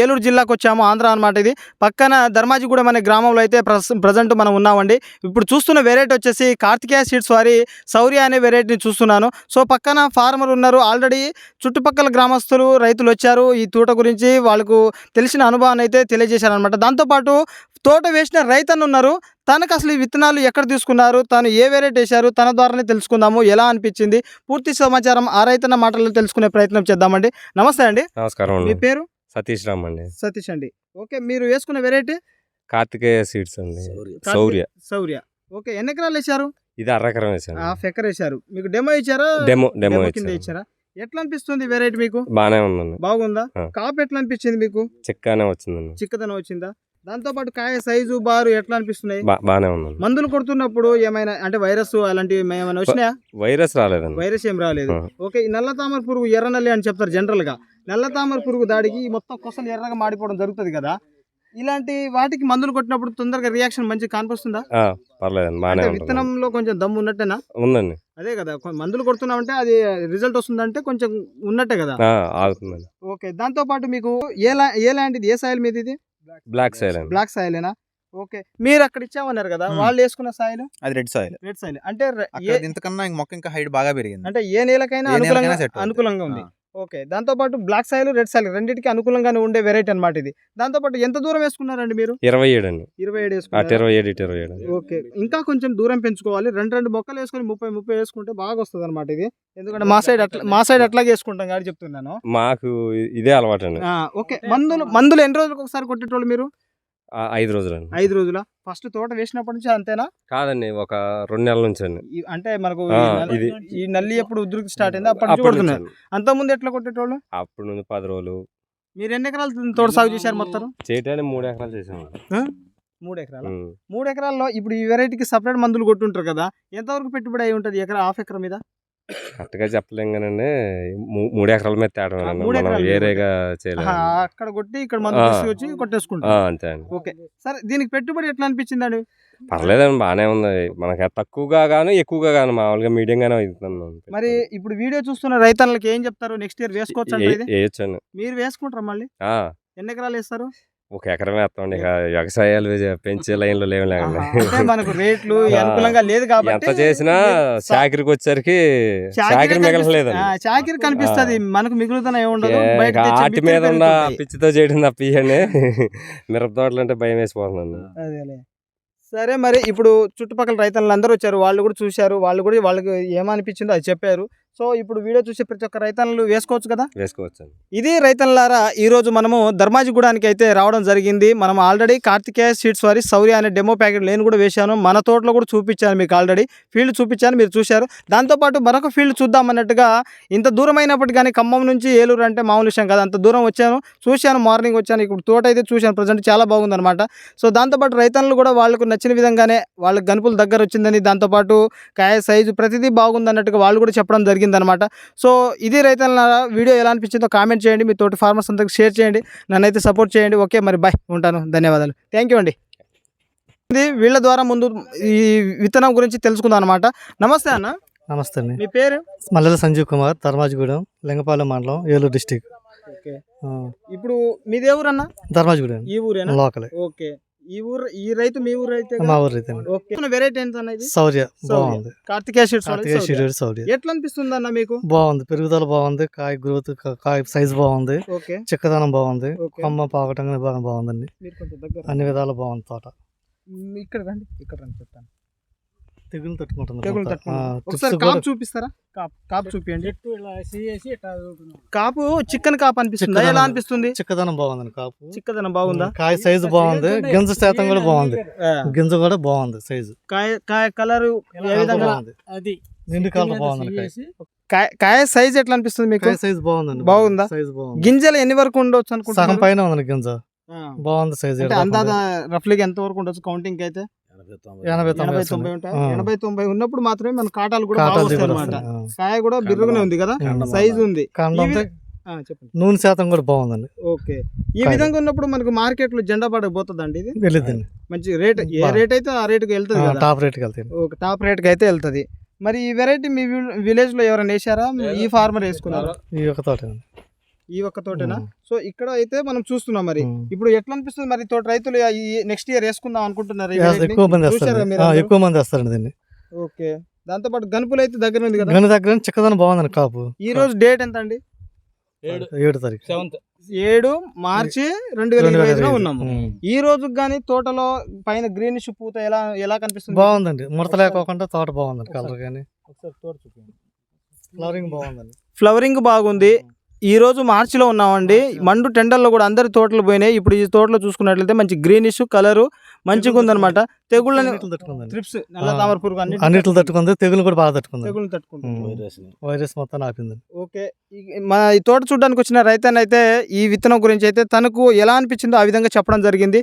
ఏలూరు జిల్లాకు వచ్చాము ఆంధ్ర అనమాట ఇది. పక్కన ధర్మాజిగూడెం అనే గ్రామంలో అయితే ప్రజెంట్ మనం ఉన్నామండి. ఇప్పుడు చూస్తున్న వెరైటీ వచ్చేసి కార్తికేయ సీడ్స్ వారి శౌర్య అనే వెరైటీని చూస్తున్నాను. సో పక్కన ఫార్మర్ ఉన్నారు. ఆల్రెడీ చుట్టుపక్కల గ్రామస్తులు రైతులు వచ్చారు. ఈ తోట గురించి వాళ్ళకు తెలిసిన అనుభవాన్ని అయితే తెలియజేశారు అనమాట దాంతోపాటు తోట వేసిన రైతన్న ఉన్నారు. తనకు అసలు ఈ విత్తనాలు ఎక్కడ తీసుకున్నారు? తను ఏ వెరైటీ వేశారు? తన ద్వారానే తెలుసుకుందాము. ఎలా అనిపించింది? పూర్తి సమాచారం ఆ రైతన్న మాటల్లో తెలుసుకునే ప్రయత్నం చేద్దామండి. నమస్తే అండి. నమస్కారం మీ పేరు? సతీష్ రామ్ అండి. సతీష్ అండి. ఓకే మీరు వేసుకున్న వెరైటీ కార్తికేయ సీడ్స్ అండి. శౌర్య శౌర్య ఓకే ఎన్ని ఎకరాలు వేశారు? ఇది అర్రకరం వేసాను హాఫ్ ఎకర్ వేశారు. మీకు డెమో ఇచ్చారా? డెమో డెమో కింద ఇచ్చారా? ఎట్లా అనిపిస్తుంది వెరైటీ మీకు? బాగానే ఉందండి. బాగుందా. కాపు ఎట్లా అనిపించింది మీకు? చిక్కానే వచ్చిందండి. చిక్కదనం వచ్చిందా? దాంతో పాటు కాయ సైజు బారు ఎట్లా అనిపిస్తున్నాయి బా బాగానే ఉందండి. మందులు కొడుతున్నప్పుడు ఏమైనా అంటే వైరస్ అలాంటివి ఏమైనా వచ్చినాయా? వైరస్ రాలేదండి. వైరస్ ఏం రాలేదు. ఓకే ఈ నల్ల తామర పురుగు ఎర్ర నల్లి అని చెప్తారు జనరల్గా. నల్ల తామర పురుగు దాడికి మొత్తం కొసలు ఎర్రగా మాడిపోవడం జరుగుతుంది కదా. ఇలాంటి వాటికి మందులు కొట్టినప్పుడు తొందరగా రియాక్షన్ మంచి కానిపిస్తుందా? బాగానే ఉంటుంది విత్తనంలో కొంచెం దమ్ము ఉన్నట్టేనా? ఉందండి. అదే కదా మందులు కొడుతున్నామంటే అది రిజల్ట్ వస్తుందంటే కొంచెం ఉన్నట్టే కదా. ఆగుతుందండి. ఓకే దాంతో పాటు మీకు ఏ లా ఏ ల్యాండ్ ఇది ఏ సాయిల్ మీద ఇది? బ్లాక్ అండి. బ్లాక్ సాయిలేనా? ఓకే మీరు అక్కడ ఇచ్చామన్నారు కదా. వాళ్ళు వేసుకున్న సాయిల్? అది రెడ్ సాయిల్. Red soil. అంటే ఇంతకన్నా ఇంక మొక్క ఇంకా హైట్ బాగా పెరిగింది. అంటే ఏ నేలకైనా. అనుకూలంగా ఉంది. ఓకే. దాంతో పాటు బ్లాక్ సాయిల్ రెడ్ సాయిల్ రెండింటికి అనుకూలంగానే ఉండే వెరైటీ అన్నమాట ఇది. దాంతో పాటు ఎంత దూరం వేసుకున్నారండి మీరు? ఇరవై ఏడు అండి. ఇరవై ఏడు వేసుకున్నారు? ఇరవై ఏడు ఇరవై ఏడు. ఓకే. ఇంకా కొంచెం దూరం పెంచుకోవాలి. రెండు రెండు మొక్కలు వేసుకొని ముప్పై ముప్పై వేసుకుంటే బాగా వస్తుంది అనమాట ఇది. ఎందుకంటే మా సైడ్ అట్లా మా సైడ్ అట్లాగే వేసుకుంటాం కాబట్టి చెప్తున్నాను. మాకు ఇదే అలవాటు అండి ఓకే. మందులు మందులు ఎన్ని రోజులకు ఒకసారి కొట్టేటోళ్ళు మీరు? ఐదు రోజులు ఐదు రోజుల? ఫస్ట్ తోట వేసినప్పటి నుంచి అంతేనా? కాదండి ఒక రెండు నెలల నుంచి అండి. అంటే మనకు ఈ నల్ల- ఎప్పుడు ఉధృతి స్టార్ట్ అయింది? అప్పటి నుంచి కొడుతున్నారు. అంత ముందు ఎట్లా కొట్టేటోళ్ళు? అప్పుడు నుంచి పది రోజులు. మీరు ఎన్ని ఎకరాలు తోట సాగు చేశారు మొత్తం? చేయటానికి మూడు ఎకరాలు చేసాము మూడు ఎకరాలు. మూడు ఎకరాల్లో ఇప్పుడు ఈ వెరైటీకి సపరేట్ మందులు కొట్టుంటారు కదా ఎంతవరకు పెట్టుబడి అయి ఉంటుంది? ఎకరా హాఫ్ ఎకరం మీద? కరెక్ట్గా చెప్పలేం కానీ మూడు ఎకరాల మీద తేడా మనం వేరేగా చేయలేము ఆహా, అక్కడ కొట్టి ఇక్కడ మందు ఆ, కొట్టేసుకుంటాం అంతే అండి. ఓకే. సరే దీనికి పెట్టుబడి ఎట్లా అనిపించింది అండి పర్లేదండి బాగానే ఉంది. మనకి తక్కువగా గాను ఎక్కువగా గాను మామూలుగా మీడియం గానే అవుతుంది మరి ఇప్పుడు వీడియో చూస్తున్న రైతన్నలకి ఏం చెప్తారు? నెక్స్ట్ ఇయర్ వేసుకోవచ్చు వేయచ్చండి. మీరు వేసుకుంటారా మళ్ళీ? ఎన్ని ఎకరాలు వేస్తారు? ఒక ఎకరం వేస్తామండి ఇక. వ్యవసాయాలు పెంచే లైన్లో లేవు లేకండి ఆహా, అంటే మనకు రేట్లు. అనుకూలంగా లేదు కాబట్టి ఎంత చేసినా మీరు సా- చాకరికి వచ్చేసరికి చాకిరి. మిగలలేదండి ఆ, చాకిరి కనిపిస్తుంది. మనకు మిగులుతున్న ఏముండదు ఏ, బయట ఇక తెచ్చే ఆటి మీద ఉన్న. పిచ్చితో చేయడం తప్పియండి మిరప తోటలు అంటే భయం వేసిపోతుందండి. అదేలే. సరే మరి ఇప్పుడు చుట్టుపక్కల రైతులు అందరూ వచ్చారు. వాళ్ళు కూడా చూశారు. వాళ్ళు కూడా వాళ్ళకి ఏమనిపించిందో అది చెప్పారు. సో ఇప్పుడు వీడియో చూసే ప్రతి ఒక్క రైతన్నలు వేసుకోవచ్చు కదా? వేసుకోవచ్చండి. ఇది రైతన్లారా ఈ రోజు మనము ధర్మాజిగూడానికి అయితే రావడం జరిగింది. మనం ఆల్రెడీ కార్తికేయ సీడ్స్ వారి శౌర్య అనే డెమో ప్యాకెట్ నేను కూడా వేశాను. మన తోటలో కూడా చూపించాను మీకు ఆల్రెడీ. ఫీల్డ్ చూపించాను మీరు చూశారు. దాంతోపాటు మరొక ఫీల్డ్ చూద్దాం అన్నట్టుగా ఇంత దూరం అయినప్పటికీ కానీ ఖమ్మం నుంచి ఏలూరు అంటే మామూలు విషయం కాదు. అంత దూరం వచ్చాను చూశాను మార్నింగ్ వచ్చాను. ఇప్పుడు తోట అయితే చూశాను ప్రజెంట్ చాలా బాగుందన్నమాట. సో దాంతోపాటు రైతన్నులు కూడా వాళ్ళకు నచ్చిన విధంగానే వాళ్ళకి గనుపులు దగ్గర వచ్చిందని దాంతోపాటు కాయ సైజు ప్రతిదీ బాగుంది అన్నట్టుగా వాళ్ళు కూడా చెప్పడం జరిగిందనమాట సో ఇది రైతుల వీడియో ఎలా అనిపించిందో కామెంట్ చేయండి. మీ తోటి ఫార్మర్స్ అందరికి షేర్ చేయండి. నన్నైతే సపోర్ట్ చేయండి. ఓకే మరి బాయ్. ఉంటాను. ధన్యవాదాలు. థ్యాంక్ యూ అండి. ఇది వీళ్ళ ద్వారా ముందు ఈ విత్తనం గురించి తెలుసుకుందాం అనమాట నమస్తే అన్న. నమస్తే అండి. మీ పేరు? మల్లెల సంజీవ్ కుమార్ ధర్మాజిగూడెం లింగపాలెం మండలం ఏలూరు డిస్టిక్. ఇప్పుడు మీది ఏ ఊరు అన్న ధర్మాజిగూడెం. ఈ ఊరేనా? లోకలే. ఓకే. ఈ ఊరు ఈ రైతు మీ ఊరు అయితే మా ఊరు అయితే ఓకే. వెరైటీ ఎంత శౌర్య శౌర్య. బాగుంది. కార్తికేయ. షీరియడ్ శౌర్య ఎట్లా అనిపిస్తుంది అన్న మీకు? బాగుంది. పెరుగుదల బాగుంది. కాయ గ్రోత్ కాయ సైజ్ బాగుంది. ఓకే. చిక్కదనం బాగుంది. కొమ్మ పాకటం బాగా బాగుందండి. అన్ని విధాలు బాగుంది తోట. ఇక్కడ రండి. ఇక్కడ రండి చెప్తాను. తెగులు తట్టుకుంటుంది తెగులు ఒకసారి కాపు చూపిస్తారా? కాపు కాపు చూపియండి. కాపు చికెన్ కాపు అనిపిస్తుంది. ఎలా అనిపిస్తుంది? చిక్కదనం బాగుందండి కాపు. చిక్కదనం బాగుందా? కాయ సైజు బాగుంది. గింజ శాతం కూడా బాగుంది. గింజ కూడా బాగుంది సైజు. కాయ కాయ కలర్ ఏ విధంగా? బాగుంది. నిండు కలర్ బాగుందండి కాయ. కాయ సైజ్ ఎట్లా అనిపిస్తుంది మీకు? కాయ సైజ్ బాగుందండి. బాగుందా? సైజ్ బాగుంది. గింజలు ఎన్ని వరకు ఉండొచ్చు సగం అనుకుంటున్నారు పైన ఉందండి గింజ. బాగుంది సైజ్ అందాజ రఫ్లీగా ఎంత వరకు ఉండొచ్చు కౌంటింగ్ అయితే? ఎనభై తొంభై ఉంటాయి. ఎనభై తొంభై ఉన్నప్పుడు మాత్రమే మన కాటాలు కూడా అనమాట. కాయ కూడా బిర్రుగునే ఉంది కదా? సైజ్ ఉంది. చెప్పండి. నూనె శాతం కూడా బాగుందండి. ఓకే. ఈ. విధంగా ఉన్నప్పుడు మనకు మార్కెట్లో జెండా పడకపోతుందండి ఇది? వెళ్ళిద్దండి. మంచి రేట్ ఏ రేట్ అయితే ఆ రేటుకి వెళ్తుంది కదా? టాప్ రేట్కి వెళ్తాయి ఒక టాప్ రేట్కి అయితే వెళ్తుంది. మరి ఈ వెరైటీ మీ విలేజ్లో ఎవరైనా వేసారా ఈ ఫార్మర్ వేసుకున్నారా? ఈ యొక్క తోట ఈ ఒక్క తోటేనా. సో ఇక్కడ అయితే మనం చూస్తున్నాం మరి. ఇప్పుడు ఎట్లా అనిపిస్తుంది మరి తోట? రైతులు ఈ నెక్స్ట్ ఇయర్ వేసుకుందాం అనుకుంటున్నారు? ఎక్కువ మంది వేస్తారు? ఎక్కువ మంది వేస్తారండి దీన్ని. ఓకే. దాంతో పాటు గనుపులు అయితే దగ్గర ఉంది కదా? గని దగ్గర చిక్కదనం బాగుందండి కాపు. ఈ రోజు డేట్ ఎంత అండి ఏడు తారీఖు. సెవెంత్. ఏడు మార్చి రెండు వేల రెండు ఇరవై ఐదులో. ఉన్నాము. ఈ రోజు కానీ తోటలో పైన గ్రీనిష్ పూత ఎలా ఎలా కనిపిస్తుంది? బాగుందండి. ముడత లేకోకుండా తోట బాగుందండి కలర్ కానీ ఒకసారి తోట చూపించండి. ఫ్లవరింగ్ బాగుందండి. ఫ్లవరింగ్ బాగుంది. ఈ రోజు మార్చిలో ఉన్నామండి మండు టెండర్లో కూడా అందరి తోటలు పోయినాయి. ఇప్పుడు ఈ తోటలో చూసుకున్నట్లయితే మంచి గ్రీనిష్ కలరు మంచిగా ఉందన్నమాట. తెగుళ్ళని ట్రిప్స్ నల్ల ఆ. తామర పురుగు అన్ని అన్నిట్లు తట్టుకుంది. తెగులు కూడా బాగా తట్టుకుంది. తెగులు తట్టుకుంటుంది ఉమ్. వైరస్ మొత్తం ఆపింది ఓకే. ఈ- మన ఈ తోట చూడడానికి వచ్చిన రైతన్న అయితే ఈ విత్తనం గురించి అయితే తనకు ఎలా అనిపించిందో ఆ విధంగా చెప్పడం జరిగింది.